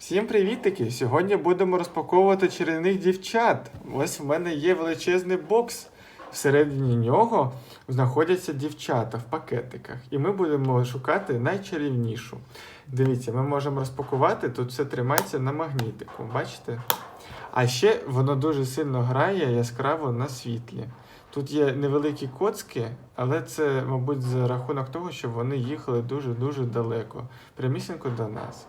Всім привітики! Сьогодні будемо розпаковувати чарівних дівчат. Ось в мене є величезний бокс. Всередині нього знаходяться дівчата в пакетиках. І ми будемо шукати найчарівнішу. Дивіться, ми можемо розпакувати, тут все тримається на магнітику. Бачите? А ще воно дуже сильно грає яскраво на світлі. Тут є невеликі коцки, але це, мабуть, за рахунок того, що вони їхали дуже-дуже далеко, прямісінько до нас.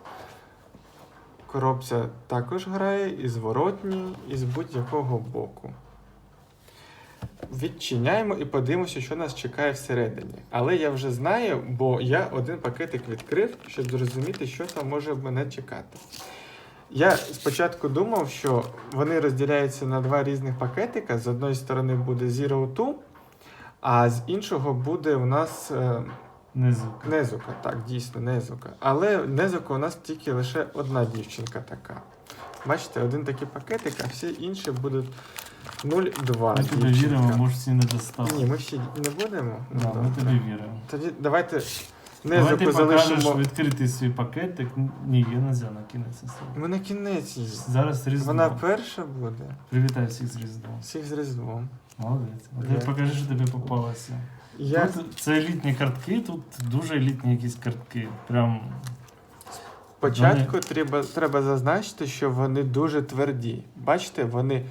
Коробця також грає і зворотній, і з будь-якого боку. Відчиняємо і подивимося, що нас чекає всередині. Але я вже знаю, бо я один пакетик відкрив, щоб зрозуміти, що там може мене чекати. Я спочатку думав, що вони розділяються на два різних пакетика. З одної сторони буде Zero Two, а з іншого буде у нас Низука. Незука, так, дійсно, Незука. Але Незука у нас тільки лише одна дівчинка така. Бачите, один такий пакетик, а всі інші будуть 0,2. Ми тобі дівчинка. віримо, може всі не достали. Ні, ми всі не будемо. Ну, Да, ми добре. тобі віримо. Тоді давайте Давай ти Незуку покажеш залишимо. відкритий свій пакетик. Ні, я не взяв на кінець. Ми на кінець її. Зараз різдво. Вона перша буде. Привітай всіх з Різдвом. Всіх з Різдвом. Молодець. А покажи, що тобі попалося. Я... Тут це елітні картки, тут дуже елітні якісь картки. Прям Спочатку треба, треба зазначити, що вони дуже тверді. Бачите, вони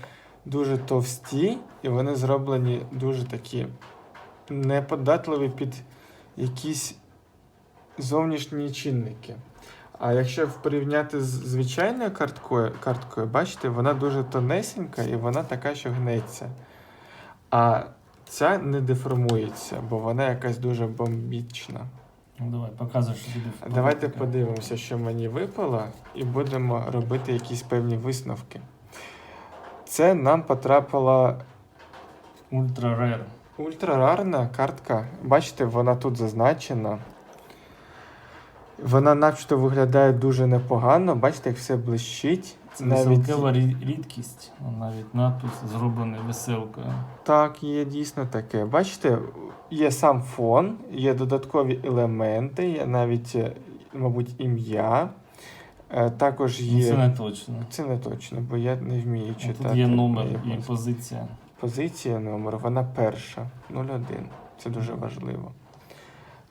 дуже товсті і вони зроблені дуже такі неподатливі під якісь зовнішні чинники. А якщо порівняти з звичайною карткою, карткою, бачите, вона дуже тонесенька і вона така, що гнеться. А ця не деформується, бо вона якась дуже бомбічна. Ну давай, показуй, що тобі впало. Давайте таке. подивимося, що мені випало, і будемо робити якісь певні висновки. Це нам потрапила Ультра рер. ультрарарна картка. Бачите, вона тут зазначена. Вона начебто виглядає дуже непогано. Бачите, як все блищить. Це Навіть веселкова рідкість. Навіть надпис зроблений веселкою. так, є дійсно таке. Бачите, є сам фон, є додаткові елементи, є навіть, е, мабуть, ім'я. Е, Також Ну, є. Це не точно. Це не точно, бо я не вмію читати. Тут є номер Є і позиція. Позиція номер, вона перша, 01. Це дуже важливо.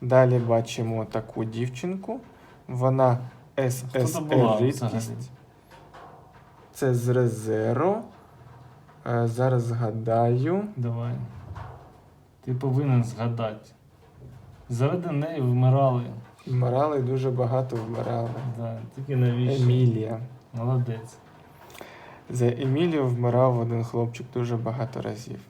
Далі бачимо таку дівчинку. Вона взагалі? рідкість. Це з резеру. Е, Зараз згадаю. Давай. Ти повинен згадати. Заради неї вмирали. Вмирали дуже багато вмирали. Да, тільки навіщо? Емілія. Молодець. За Емілію вмирав один хлопчик дуже багато разів.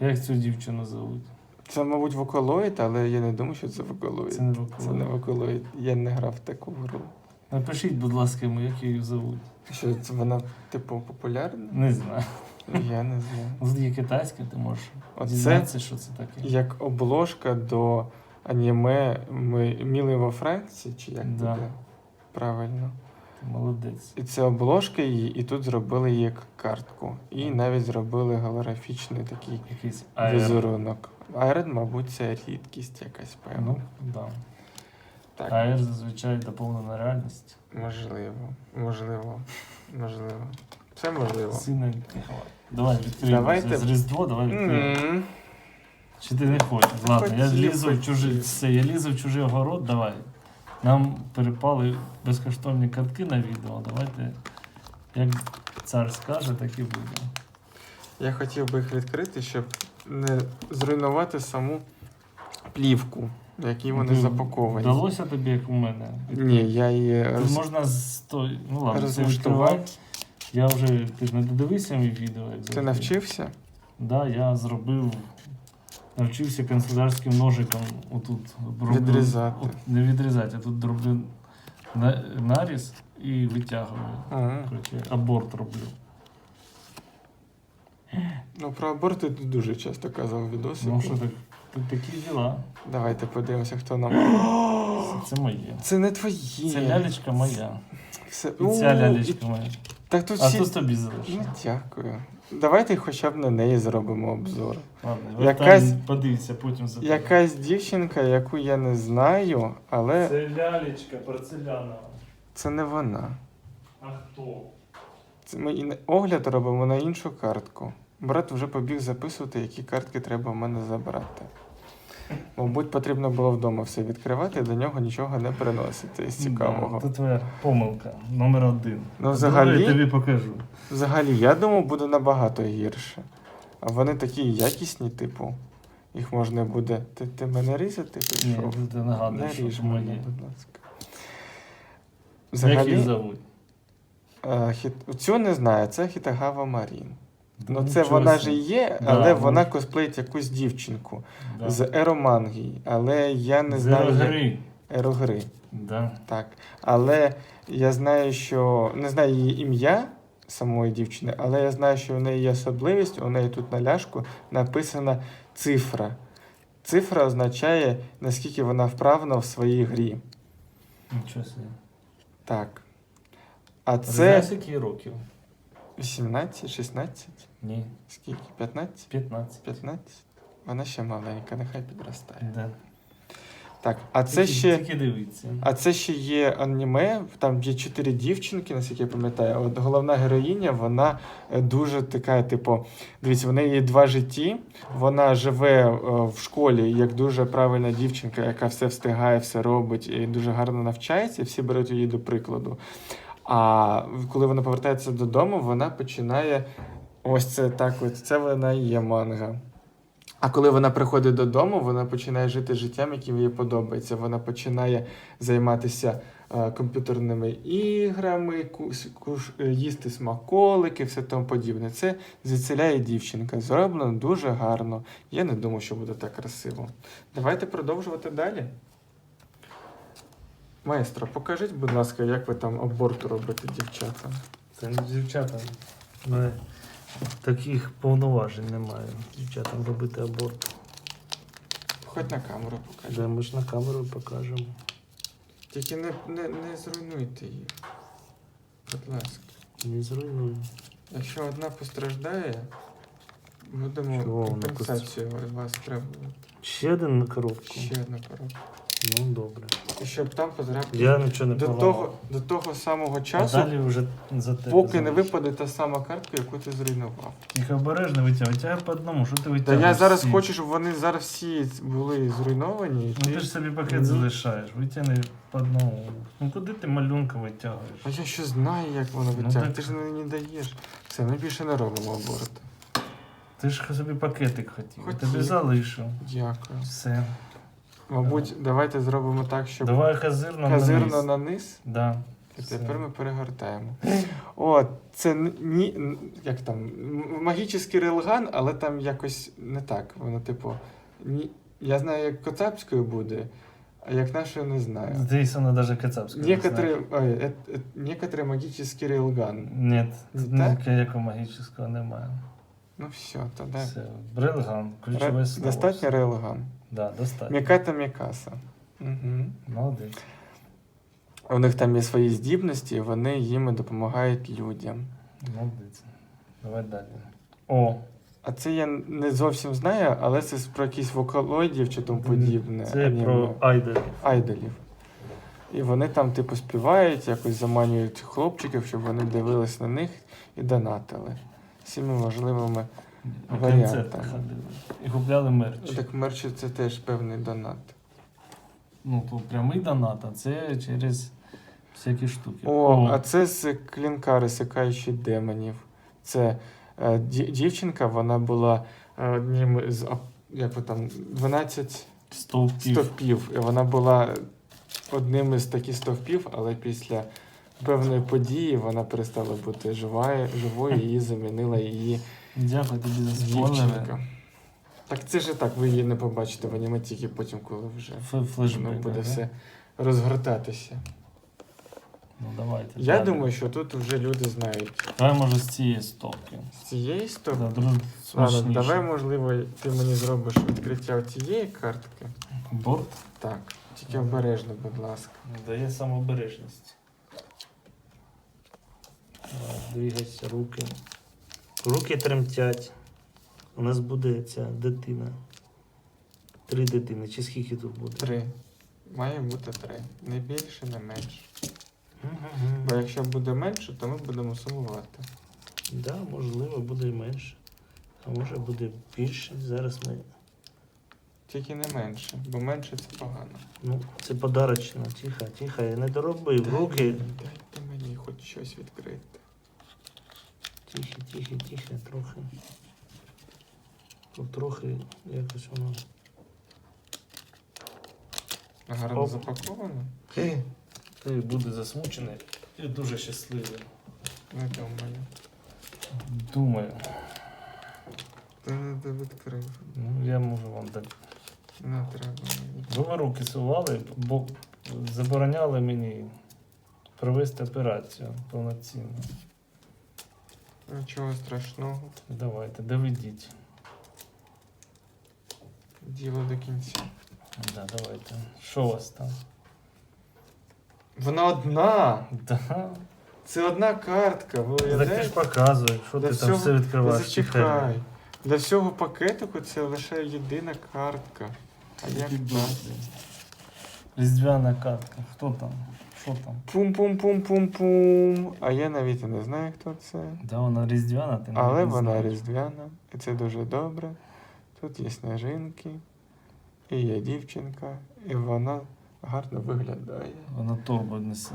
Як цю дівчину зовуть? Це, мабуть, вокалоїд, але я не думаю, що це вокалоїд. Це не Це не Вакула. вокалоїд. Я не грав в таку гру. Напишіть, будь ласка, йому, як її зовуть. Що це вона, типу, популярна? Не знаю. Я не знаю. Тут є китайська, ти можеш Оце дізнатися, що це таке. як обложка до аніме ми Міли во Франції, чи як Да. буде? Правильно. Ти молодець. І це обложка її, і тут зробили її як картку. І навіть зробили голографічний такий Якийсь аер. візерунок. Айрон, мабуть, це рідкість якась певна. Ну, да. Так, Аер зазвичай доповнена реальність. можливо, можливо, можливо. Це можливо. Сина Давай відкриємо. Давайте. З Різдво, давай відкриємо. М, Чи ти не хочеш? Ладно, я Хотів, лізу в чужий. хотів. Все, я лізу в чужий огород, давай. Нам перепали безкоштовні картки на відео. Давайте, як цар скаже, так і буде. Я хотів би їх відкрити, щоб не зруйнувати саму плівку, в якій вони Ну, запаковані. Вдалося тобі, як у мене. Ні, я її Тут роз... можна з той. Ну ладно, це відкривай. Я вже. Ти ж не додивився мій відео, як Ти навчився? Да, я зробив. Навчився канцелярським ножиком отут роблю- Відрізати. От, не відрізати, а тут роблю на- наріз і витягую. Ага. Короче, аборт роблю. Ну, про аборти ти дуже часто казав в відосі. Ну що так, тут такі діла. Давайте подивимося, хто нам. Це, моє. Це не твої. Це лялечка моя. Це... І У, ця і- лялечка моя. Так тут А всі... тут тобі Ну, дякую. Давайте хоча б на неї зробимо обзор. Ладно, Якась- подивіться, потім за Якась дівчинка, яку я не знаю, але Це лялечка порцелянова. Це не вона. А хто? Це ми і не- огляд робимо на іншу картку. Брат вже побіг записувати, які картки треба в мене забрати. Мабуть, потрібно було вдома все відкривати, до нього нічого не приносити із цікавого. Це твоя помилка. Номер один. Ну, взагалі- Я тобі покажу. Взагалі, я думав, буде набагато гірше. А вони такі якісні, типу. Їх можна буде. Ти, ти мене різати Ні, пішов? ти Не нагадуєш, ріж що мене, будь ласка. Як їх зовуть? е, хіт... цю не знаю, це Хітагава Марін. Ну, це Нічого вона ж і є, Да, але ну. вона косплеїть якусь дівчинку Да. з еромангії. Але я не З знаю. як- гри. Ерогри. Да. Так. Але я знаю, що не знаю її ім'я самої дівчини, але я знаю, що в неї є особливість, у неї тут на ляшку написана цифра. Цифра означає, наскільки вона вправна в своїй грі. Нічого собі. Так. А Це... це Знаєш, які років? 18, 16? Ні, Скільки? 15? 15. 15? Вона ще маленька, нехай підростає. Да. Так, а це Тільки- ще. Тільки дивіться. А це ще є аніме, там є чотири дівчинки, наскільки я пам'ятаю. От головна героїня, вона е, дуже така, типу, дивіться, в неї є два житті. Вона живе е, в школі як дуже правильна дівчинка, яка все встигає, все робить і дуже гарно навчається, і всі беруть її до прикладу. А коли вона повертається додому, вона починає ось це так, от це вона і є манга. А коли вона приходить додому, вона починає жити життям, яким їй подобається. Вона починає займатися е, комп'ютерними іграми, кус, куш, е, їсти смаколики, все тому подібне. Це звідсиляє дівчинка. Зроблено дуже гарно. Я не думав, що буде так красиво. Давайте продовжувати далі. Маестро, покажіть, будь ласка, як ви там аборт робите, дівчата. Це не дівчата. У мене таких повноважень немає. Дівчатам робити аборт. Хоч на камеру покажіть. Да, ми ж на камеру покажемо. Тільки не, не, не зруйнуйте їх. Будь ласка. Не зруйнуй. Якщо одна постраждає, будемо Чого вона компенсацію вас требувати. Ще один на коробку. Ще одну коробку. Ну добре. І щоб там потрапити Я нічого не до поламав. того, до того самого А часу, далі вже за тебе. поки не випаде та сама картка, яку ти зруйнував. Їх обережно витягуй. Витягай по одному, що ти Та витягуєш? я зараз всі? хочу, щоб вони зараз всі були зруйновані. і Ну ти- ти ж собі пакет Ні. залишаєш, витягни по одному. Ну куди ти малюнка витягуєш? А я що знаю, як воно Ну, витягне. так- Ти ж мені не даєш. Все, ми більше не робимо аборт. Ти ж собі пакетик хотів. Я Хотів. тобі залишу. Дякую. Все. Мабуть, давайте зробимо так, щоб Давай казирно казирно на низ. на низ. Да. І Все. тепер ми перегортаємо. О, це н- ні, н- як там, м- магічний рейлган, але там якось не так. Воно, типу, ні, я знаю, як коцапською буде, а як нашою не знаю. Здесь она даже кацапская. не Некоторые, ой, э, э, некоторые магический рейлган. знает. Нет, тут Не так? ніякого магічного немає. Ну все, тоді. Все. Брелган, ключове Ре- слово. Достатньо рейлган. Да, достатньо. Міката Мікаса. Угу. Молодець. У них там є свої здібності, і вони їм допомагають людям. Молодець. Давай далі. О, А це я не зовсім знаю, але це про якісь вокалоїдів чи тому подібне. це аніме. про айдолів. айдолів. І вони там, типу, співають, якось заманюють хлопчиків, щоб вони дивились на них і донатили. Всіми можливими. На ходили. І купляли мерч. Так мерч це теж певний донат. Ну, то прямий донат, а це через всякі штуки. О, а це з клінка розсікаючи демонів. Це е, ді- дівчинка, вона була е, одним з як ви там 12 стовпів. стовпів. І вона була одним із таких стовпів, але після певної події вона перестала бути живою, живою і її замінила її Дякую тобі за спойлери. дівчинка. Так це ж і так, ви її не побачите в аніме тільки потім, коли вже Ф- воно буде да? все розгортатися. Ну давайте. Я далі. думаю, що тут вже люди знають. Давай, може, з цієї стовки. З цієї сторони. Да, друг... Ладно, смачніше. давай, можливо, ти мені зробиш відкриття цієї картки. Борт Так, тільки обережно, будь ласка. дає самообережність. Давай, Двигайся, руки. Руки тремтять. У нас буде ця дитина. Три дитини, чи скільки тут буде? Три. Має бути три. Не більше, не менше. Бо якщо буде менше, то ми будемо сумувати. Да, можливо, буде і менше. А може буде більше. Зараз ми. Тільки не менше, бо менше це погано. Ну, це подарочно. Тихо, тихо, я не доробив. Руки. Дайте мені хоч щось відкрити. Тихо, тихо, тихо, трохи. Тут трохи якось воно. Гарно Оп. запаковано? Ти буде засмучений і дуже щасливий. Не думаю. Думаю. Ти не до- відкрив. Ну, я можу вам дати. Не треба мені. Бо ви руки сували, бо забороняли мені провести операцію повноцінно. Нічого страшного. Давайте, доведіть. Діло до кінця. Да, давайте. Що у вас там? Вона одна! Да. Це одна картка, ви Так ти ж показуєш, що ти там все відкриваєш. Зачекай. Для всього пакетику це лише єдина картка. А як так? Різдвяна картка. Хто там? Що там? Пум-пум-пум-пум-пум. А я навіть і не знаю, хто це. Да, вона різдвяна, ти навіть Але не вона знаєш. різдвяна, і це дуже добре. Тут є сніжинки, і є дівчинка, і вона гарно виглядає. Вона торбу несе.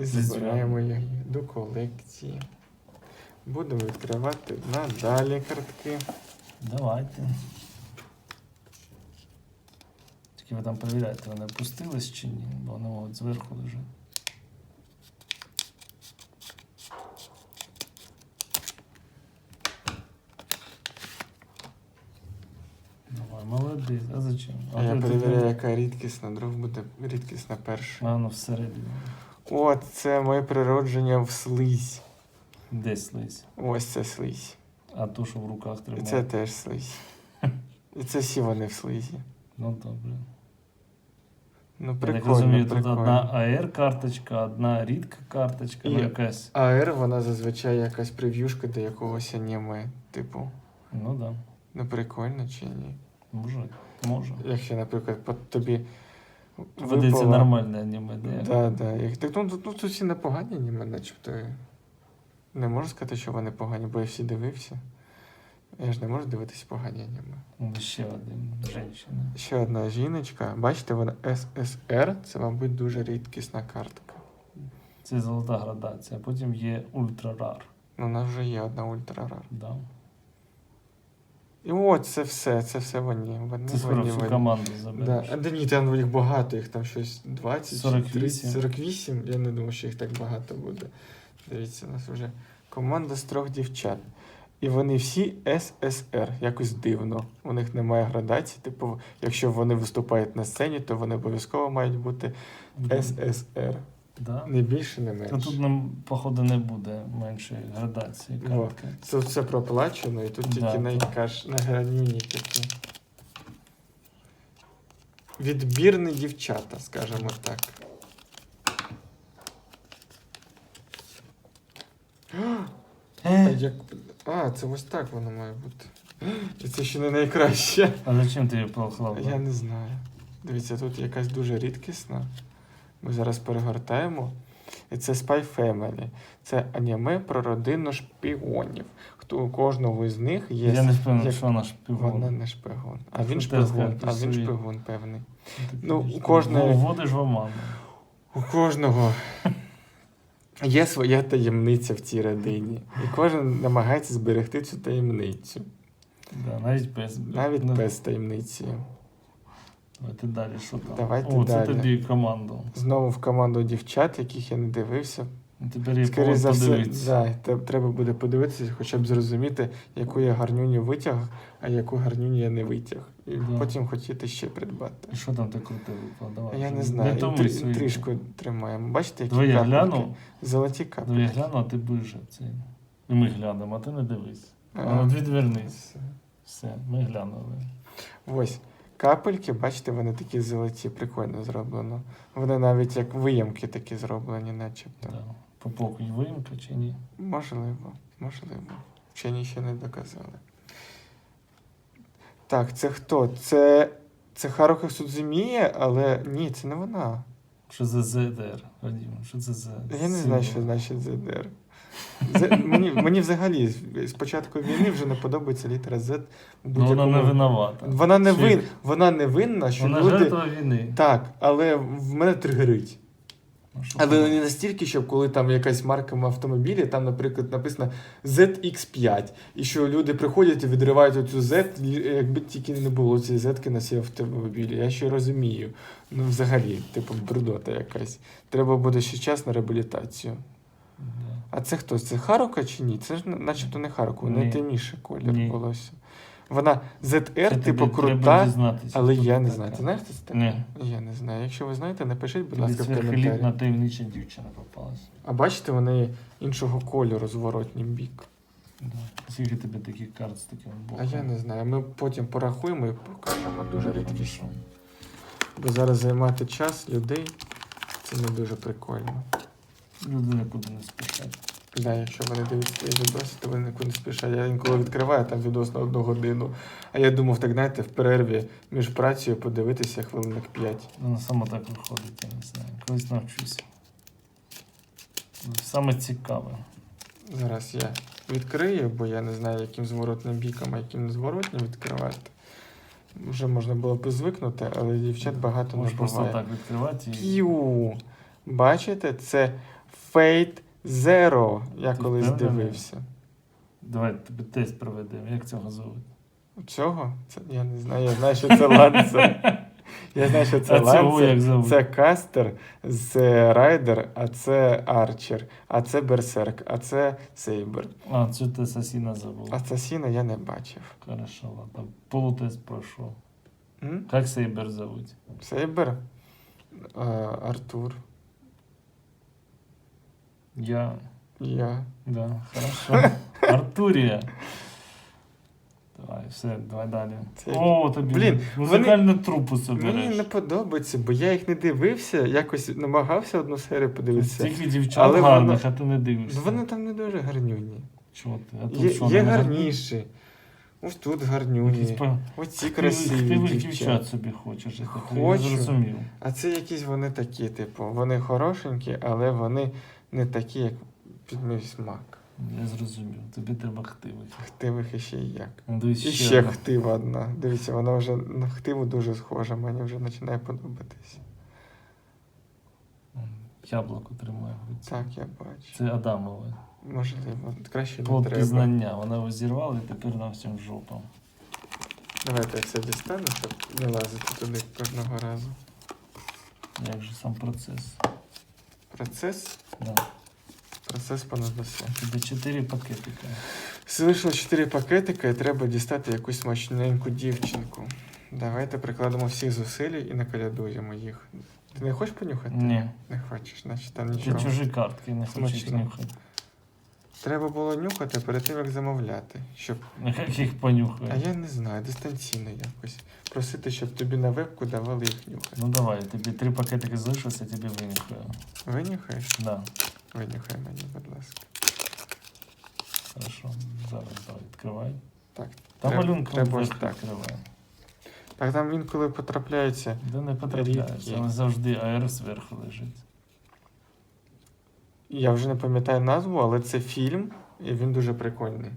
І забираємо її до колекції. Будемо відкривати надалі картки. Давайте. Тільки ви там перевіряєте, вони опустились чи ні, бо вони от зверху лежать. Давай, молодець. А зачем? А я перевіряю, яка рідкісна, друг буде рідкісна перша. А воно всередині. О, це моє природження в слизь. Де слизь? Ось це слизь. А то, що в руках І тримає. це теж слизь. І це всі вони в слизі. Ну добре. Ну, Я так прикольно, розумію, тут прикольно. одна AR-карточка, одна рідка карточка, ну І- якась. АР, вона зазвичай якась прев'юшка до якогось аніме. Типу, Ну так. Да. ну прикольно чи ні? Може, може. Якщо, наприклад, по тобі Ведеться випала- нормальне аніме, де? Да, да. Як, так, ну, тут, ну, тут всі непогані аніме, начебто. Не можу сказати, що вони погані, бо я всі дивився. Я ж не можу дивитися погані аніме. Ще один жінка. Ще одна жіночка. Бачите, вона ССР, це, мабуть, дуже рідкісна картка. Це золота градація. Потім є ультрарар. Ну, у нас вже є одна ультрарар. Да. І от це все, це все вони. Вони, Це скоро вони, всю вони. команду Да. забереш. А, да ні, там їх багато, їх там щось 20, 48. 30, 48. Я не думаю, що їх так багато буде. Дивіться, у нас вже команда з трьох дівчат. І вони всі ССР, якось дивно. У них немає градації. Типу, якщо вони виступають на сцені, то вони обов'язково мають бути ССР. Да. Не більше, не То менше. тут нам, походу, не буде меншої градації Во. Це все проплачено, і тут Да, тільки найкаш на гранюні такі. Відбірні дівчата, скажімо так. А, як... а, це ось так воно має бути. І це ще не найкраще. А зачем ти її поклав? Я не знаю. Дивіться, тут якась дуже рідкісна. Ми зараз перегортаємо. І це Spy Family. Це аніме про родину шпіонів. Хто у кожного з них є. Я не впевнений, як- що вона шпигун. Вона не шпигун. А він шпигун, скажеш, а він шпигун, певний. Ну, у ти кожної- Вводиш в оману. У кожного є своя таємниця в цій родині. І кожен намагається зберегти цю таємницю. Да, навіть без. Навіть Ну, без таємниці. Давайте далі, що там? Давайте О, далі. це тобі команду. Знову в команду дівчат, яких я не дивився. Тепер є Скоріше за все, да, треба буде подивитися, хоча б зрозуміти, яку я гарнюню витяг, а яку гарнюню я не витяг. І Да. потім хотіти ще придбати. І що там ти випало? Давай. я не знаю. Не тому трі- свої. трішку тримаємо. Бачите, які капельки? гляну. Золоті Давай я капельки. гляну, а ти ближе. Це. І ми глянемо, а ти не дивись. А, ну, відвернись. все. Ми глянули. Ось. Капельки, бачите, вони такі золоті, прикольно зроблено. Вони навіть як виямки такі зроблені, начебто. Да. По поку виїмка чи ні? Можливо, можливо. Вчені ще не доказали. Так, це хто? Це. Це Харуха Судзумія, але ні, це не вона. Що за ЗДР? Вадим, що це за. Я не знаю, що значить ЗДР. З- мені, мені взагалі з- початку війни вже не подобається літера Z. Ну, вона не винувата. Вона не Чи- вин, вона не винна, що Вона люди. жертва війни. Так, але в мене тригерить. Ну, Але не настільки, щоб коли там якась марка в автомобілі, там, наприклад, написано ZX5, і що люди приходять і відривають оцю Z, якби тільки не було цієї Z на цій автомобілі. Я ще розумію. Ну, взагалі, типу, брудота якась. Треба буде ще час на реабілітацію. Да. А це хто? Це Харука чи ні? Це ж начебто не Харука, Ні. не темніше колір волосся. Вона ZR, типу, крута, але я не знаю. Ти знаєш, це таке? Ні. Я не знаю. Якщо ви знаєте, напишіть, будь ласка, в коментарі. таємнича дівчина попалась. А бачите, вони іншого кольору зворотнім бік. Да. Скільки тобі таких карт з таким А я не знаю. Ми потім порахуємо і покажемо дуже рідкісно. Бо зараз займати час людей це не дуже прикольно. Люди нікуди не спішать. Да, якщо вони дивляться цей відос, то вони не спішать. Я інколи відкриваю там відос на одну годину. А я думав, так знаєте, в перерві між працею подивитися хвилинок 5. Воно саме так виходить, я не знаю. Колись навчуся. Саме цікаве. Зараз я відкрию, бо я не знаю, яким зворотним біком, а яким незворотнім відкривати. Вже можна було б звикнути, але дівчат багато Можеш не просто так відкривати і. Бачите, це Fate Zero. Я Ти колись впевнений? дивився. Давай тобі тест проведемо. Як цього звуть? Цього? Це я не знаю. Я знаю, що це ланцер. Я знаю, що це а цього як звуть? Це кастер, це райдер, а це арчер, а це берсерк, а це сейбер. А, цю ти асасіна забув. Асасіна я не бачив. Хорошо, ладно. Полутест пройшов. М? Як Сейбер зовуть? Сейбер? А, Артур. Я. Я. Да, хорошо. Артурія. Давай, все, давай далі. Це- О, тобі Блін, музикальну трупу собереш. Мені не подобається, бо я їх не дивився, якось намагався одну серію подивитися. Стільки дівчат Але гарних, воно- а ти не дивишся. Вони там не дуже гарнюні. Чого ти? А тут Є, що, є гарніші. Ось тут гарнюні. Оці хтивих- красиві хтивих дівчат. дівчат собі хочеш. Я Хочу. Я зрозумів. А це якісь вони такі, типу, вони хорошенькі, але вони не такі, як під мій смак. Я зрозумів. Тобі треба хтивих. Хтивих іще і як. Ну, Дивись, І ще, ще хтива одна. Дивіться, вона вже на хтиву дуже схожа, мені вже починає подобатись. Яблуко тримає. Так, я бачу. Це Адамове. Можливо, краще не Плод треба. пізнання. Вона його зірвала і тепер на всім жопа. Давайте я все дістану, щоб не лазити туди кожного разу. Як же сам процес? Процес. Да. Процес понад усе. Тобі чотири пакетика. Залишилось 4 пакетика і треба дістати якусь смачненьку дівчинку. Давайте прикладемо всіх зусилля і накалядуємо їх. Ти не хочеш понюхати? Ні. Не хочеш, значить там Це нічого. чужі картки, не хочу їх Смачно. нюхати. Треба було нюхати перед тим, як замовляти. Щоб... Їх понюхаю? А я не знаю, дистанційно якось. Просити, щоб тобі на вебку давали їх нюхати. Ну давай, тобі три пакетики залишилося, тобі винюхаю. Винюхаєш? Да, Винюхай мені, будь ласка. хорошо. Зараз давай, відкривай. Так, Там треба- малюнка треба так. відкривай. Так там інколи потрапляється. Де не потрапляється, але завжди АР зверху лежить. Я вже не пам'ятаю назву, але це фільм, і він дуже прикольний.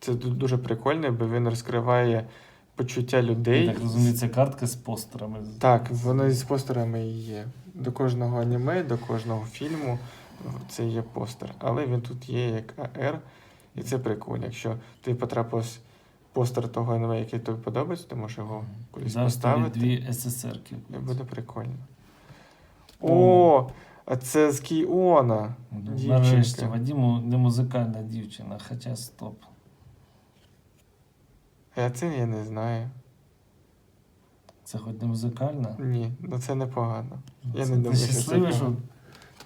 Це дуже прикольний, бо він розкриває почуття людей. Я так розумію, це картка з постерами. Так, воно з постерами і є. До кожного аніме, до кожного фільму це є постер. Але він тут є як АР, і це прикольно. Якщо тобі потрапився постер того аніме, який тобі подобається, ти можеш його кудись Зараз поставити. дві СССРки. І буде прикольно. О. А це з Кіона. Нарешті. Вадиму не музикальна дівчина, хоча стоп. А це я не знаю. Це хоч не музикальна? Ні, ну це непогано. Я Це не думаю, що це щасливий, що...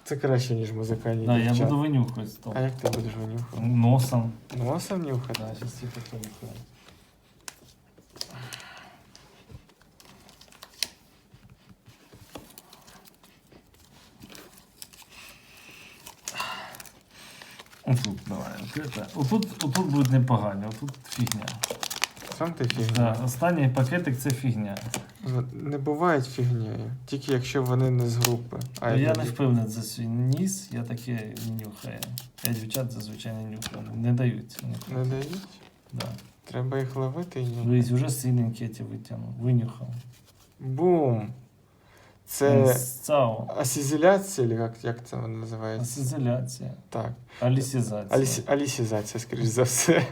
Це краще, ніж музикальні Да, я буду винюхати стоп. А як ти будеш винюхати? Носом. Носом нюхати? Да, сейчас тихо понюхаю. Отут давай. От. Отут, отут буде непогано, отут фігня. сам ти фігня. Да, останній пакетик це фігня. Не бувають фігнею, тільки якщо вони не з групи. А я не впевнений за свій ніс, я таке нюхаю. Я дівчат зазвичай не нюхаю. Не дають. Не дають? Да. Треба їх ловити і. Дивись, вже синенькі ті витягнув, винюхав. Бум! Це Цао. асізіляція, чи як, як це воно називається? Асизиляція. Так. Алісізація. Алісі, алісізація, скоріш за все.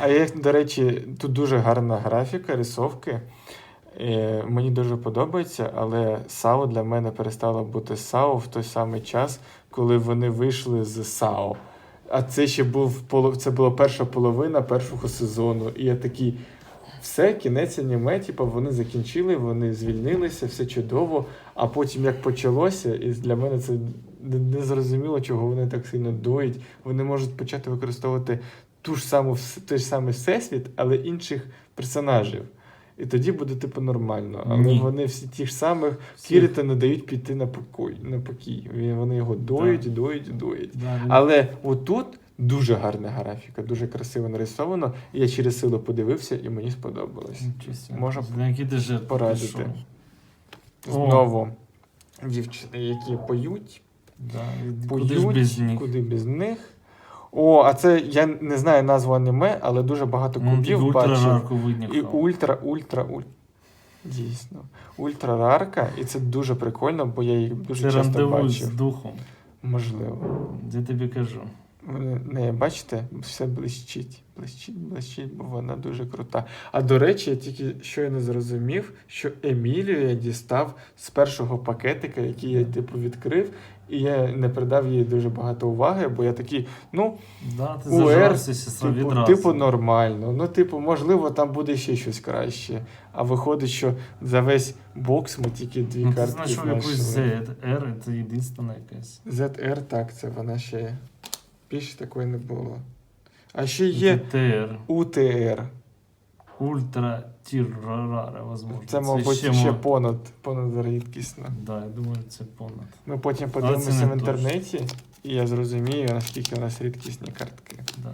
А є, до речі, тут дуже гарна графіка, рисовки. Е, мені дуже подобається, але САО для мене перестало бути САО в той самий час, коли вони вийшли з САО. А це ще був це була перша половина першого сезону. І я такий. Все, кінець аніме, типу, вони закінчили, вони звільнилися, все чудово. А потім як почалося, і для мене це не, зрозуміло, чого вони так сильно доють. Вони можуть почати використовувати ту ж саму той ж самий всесвіт, але інших персонажів. І тоді буде типу нормально. Але Ні. вони всі ті ж самих Кіріта не дають піти на покой, на покій. Вони його доють, Так. доють, доють. Да, Але отут дуже гарна графіка, дуже красиво нарисовано. Я через силу подивився, і мені сподобалось. Можна порадити. Знову дівчини, які поють, Да. поють, Куди ж без них? куди без них. О, а це я не знаю назву аніме, але дуже багато Ну, кубів ти бачив. І ультра, ультра, ультра. Дійсно. Ультрарарка, і це дуже прикольно, бо я їх дуже Це часто рандеву з духом. Можливо. Я тобі кажу. Не бачите, все блищить, блищить, блищить, бо вона дуже крута. А до речі, я тільки щойно зрозумів, що Емілію я дістав з першого пакетика, який я типу відкрив, і я не придав їй дуже багато уваги, бо я такий, ну, Да, ти УР, типу, типу нормально. Ну, типу, можливо, там буде ще щось краще. А виходить, що за весь бокс ми тільки дві Ну, ти картки знайшов якусь знайшли. Z, R, це єдинственна якась. ZR, так, це вона ще є. Більше такої не було. А ще є ДТР. УТР. Ультра тіррара, возможно. Це, мабуть, ще, мо- понад, понад рідкісно. Да, я думаю, це понад. Ми потім подивимося в інтернеті, і я зрозумію, наскільки у нас рідкісні картки. Да.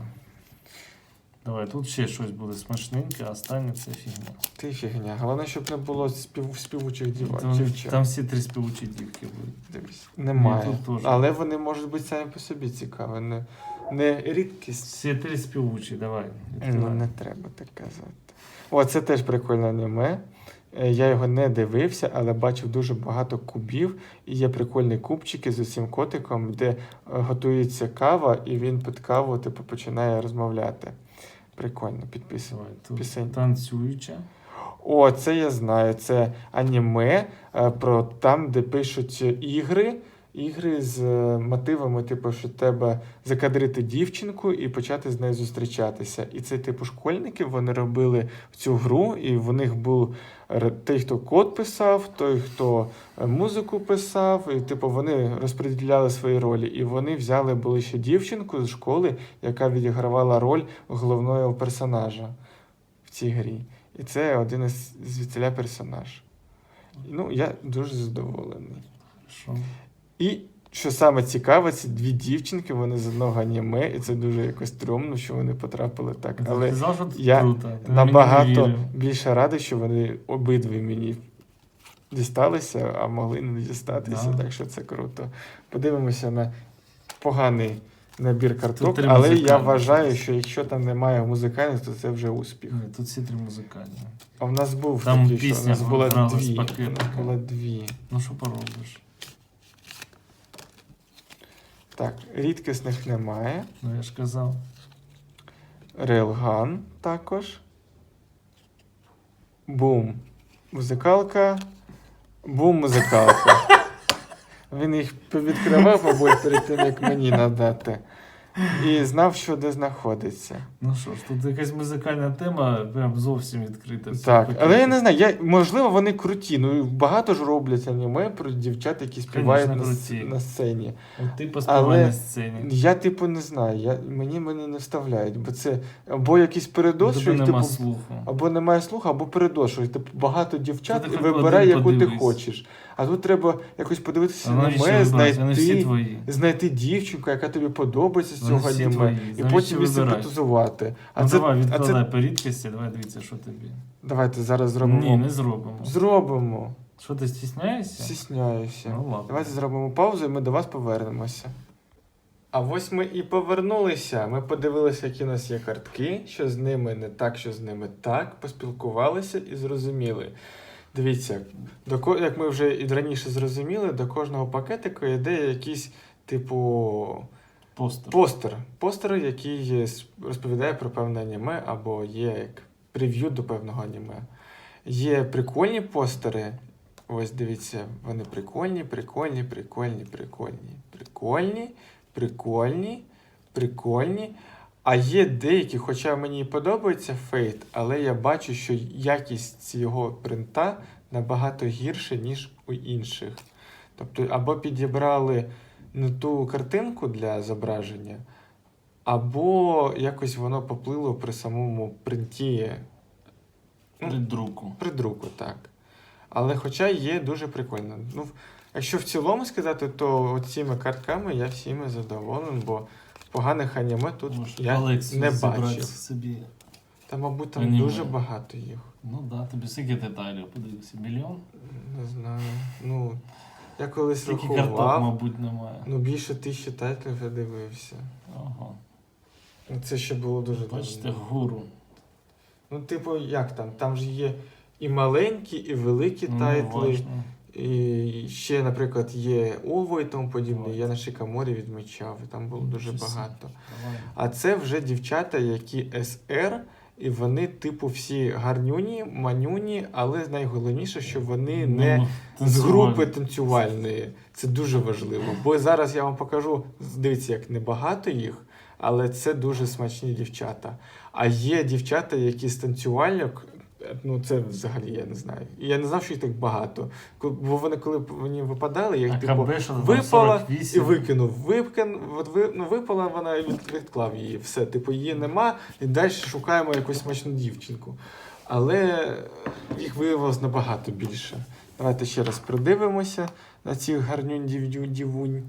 Давай, тут ще щось буде смачненьке, а останнє це фігня. Ти фігня. Головне, щоб не було спів, співучих діва, Там, дівчат. там всі три співучі дівки будуть. Дивись. Немає. Тут. Але вони можуть бути самі по собі цікаві. Не, не рідкість. Всі три співучі, давай. Ну, не треба так казати. О, це теж прикольне аніме. Е, Я його не дивився, але бачив дуже багато кубів. І є прикольні кубчики з усім котиком, де готується кава, і він під каву типу, починає розмовляти. Прикольно, підписано. Пісень. танцююча. О, це я знаю. Це аніме е, про там, де пишуть ігри. Ігри з е, мотивами, типу, що треба закадрити дівчинку і почати з нею зустрічатися. І це, типу, школьники вони робили цю гру, і в них був той, хто код писав, той, хто е, музику писав, і типу вони розподіляли свої ролі. І вони взяли були ще дівчинку з школи, яка відігравала роль головного персонажа в цій грі. І це один із звідсіля персонаж. Ну, я дуже задоволений. Що? І що саме цікаве, ці дві дівчинки, вони з одного аніме, і це дуже якось стрьомно, що вони потрапили так. Але я набагато більше радий, що вони обидві мені дісталися, а могли не дістатися. Да. Так що це круто. Подивимося на поганий набір карток, але я вважаю, що якщо там немає музикальних, то це вже успіх. Ні, тут всі три музикальні. А в нас був Там такий, що у нас грала з дві. Нас було дві. Ну що поробиш? Так, рідкісних немає. Ну я ж казав. Рейлган також. Бум. Музикалка. Бум музикалка. Він їх повідкривав, мабуть, перед тим, як мені надати. І знав, що де знаходиться. Ну що ж, тут якась музикальна тема прям зовсім відкрита. Так, але я не знаю, я, можливо, вони круті. Ну, багато ж роблять аніме про дівчат, які співають на, Конечно, с- круті. на сцені. От ти поспівай Але на сцені. Я, типу, не знаю. Я, мені мене не вставляють, бо це або якийсь передос, що їх, нема типу, слуху. Або немає слуху, або передос, що типу, багато дівчат Ти і хоч вибирай, один яку ти подивись. хочеш. А тут треба якось подивитися на аніме, всі знайти, знайти дівчинку, яка тобі подобається з цього аніме, і потім симпатизувати. А ну, це, давай, відкладай це по рідкості, давай дивіться, що тобі. давайте зараз зробимо. Ні, не зробимо. Зробимо. Що ти стісняєшся? Стісняюся. Ну ладно. Давайте зробимо паузу і ми до вас повернемося. А ось ми і повернулися. Ми подивилися, які у нас є картки, що з ними не так, що з ними так, поспілкувалися і зрозуміли. Дивіться, до як ми вже і раніше зрозуміли, до кожного пакетику йде якийсь, типу, Постер. постер. Постер, який розповідає про певне аніме, або є як прев'ю до певного аніме. Є прикольні постери. Ось дивіться, вони прикольні, прикольні, прикольні, прикольні, прикольні, прикольні, прикольні. А є деякі, хоча мені і подобається фейт, але я бачу, що якість цього принта набагато гірше, ніж у інших. Тобто, або підібрали не ту картинку для зображення, або якось воно поплило при самому принті. Ну, При друку. при друку, так. Але хоча є дуже прикольно. Ну, якщо в цілому сказати, то цими картками я всіми задоволений, бо поганих аніме тут Може, я колекцію не зібрати бачив. собі. Та, мабуть, там Аніме. дуже багато їх. Ну да, тобі скільки деталей подивився? Мільйон? Не знаю. Ну, я колись Скільки карток, рахував, мабуть, немає. ну більше тисячі тайтлів я дивився. Ага. Ну, Це ще було дуже Бачите, давно. гуру. Ну, типу, як там? Там ж є і маленькі, і великі Ну, тайтли. важно. І ще, наприклад, є Ово і тому подібне. Я на Шикаморі відмічав, і там було дуже багато. А це вже дівчата, які СР, і вони, типу, всі гарнюні, манюні, але найголовніше, що вони не Ну, з групи танцювальної. Це дуже важливо. Бо зараз я вам покажу, дивіться, як небагато їх, але це дуже смачні дівчата. А є дівчата, які з танцювальок. Ну, це взагалі я не знаю. Я не знав, що їх так багато. Бо вони, коли мені випадали, я їх А типу випала 48. і викинув. Випкин, от ви, ну, випала вона і відклав її. Все, типу, її нема, і далі шукаємо якусь смачну дівчинку. Але їх виявилось набагато більше. Давайте ще раз придивимося на цих гарнюнь дівунь.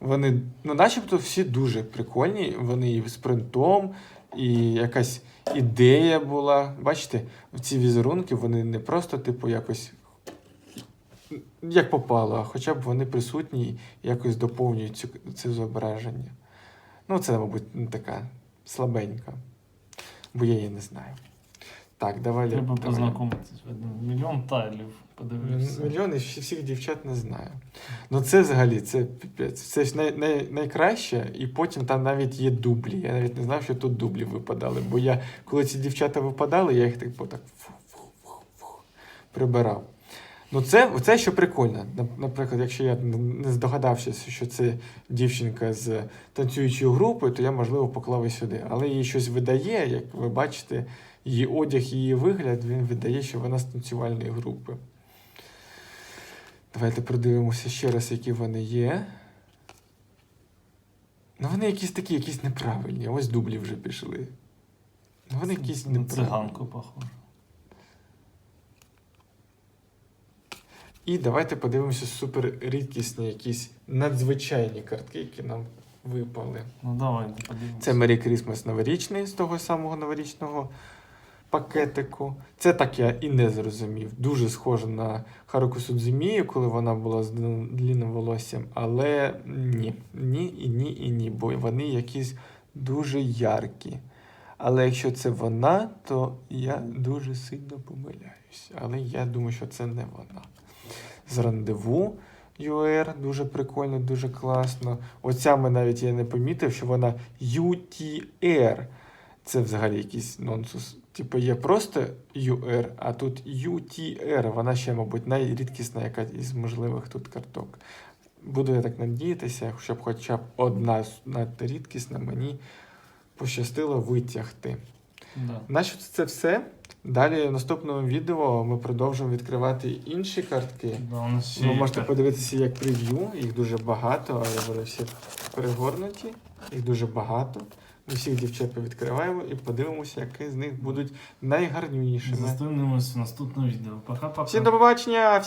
Вони, ну, начебто, всі дуже прикольні. Вони і з принтом, і якась ідея була. Бачите, ці візерунки, вони не просто, типу, якось як попало, а хоча б вони присутні і якось доповнюють цю, це зображення. Ну, це, мабуть, не така слабенька, бо я її не знаю. Так, давай. Треба познайомитися. Мільйон тайлів подивився. Мільйони всіх дівчат не знаю. Ну це взагалі це. Це ж най, най, найкраще, і потім там навіть є дублі. Я навіть не знав, що тут дублі випадали. Бо я, коли ці дівчата випадали, я їх так, так прибирав. Ну, це, це що прикольно. Наприклад, якщо я не здогадався, що це дівчинка з танцюючої групи, то я, можливо, поклав і сюди. Але їй щось видає, як ви бачите, її одяг, її вигляд, він видає, що вона з танцювальної групи. Давайте продивимося ще раз, які вони є. Ну, вони якісь такі, якісь неправильні. Ось дублі вже пішли. Ну, вони якісь неправильні. циганку похоже. І давайте подивимося супер рідкісні, якісь надзвичайні картки, які нам випали. Ну давай, подивимося. Це Merry Christmas новорічний з того самого новорічного пакетику. Це так я і не зрозумів. Дуже схоже на Харуку Судзумію, коли вона була з длинним волоссям, але ні, ні і ні і ні, бо вони якісь дуже яркі. Але якщо це вона, то я дуже сильно помиляюсь. Але я думаю, що це не вона. З рандеву UR дуже прикольно, дуже класно. Оця ми навіть я не помітив, що вона UTR. Це взагалі якийсь нонсус. Типу є просто UR, а тут UTR. Вона ще, мабуть, найрідкісна яка із можливих тут карток. Буду я так надіятися, щоб хоча б одна з- надрідкісна мені пощастило витягти. Да. Наче це все. Далі в наступному відео ми продовжимо відкривати інші картки. Да, Ви можете подивитися як прев'ю, їх дуже багато, але вони всі перегорнуті, їх дуже багато. Ми всіх дівчат відкриваємо і подивимося, які з них будуть найгарнішими. Зустрінемось в наступному відео. Пока-пока. Всім до побачення!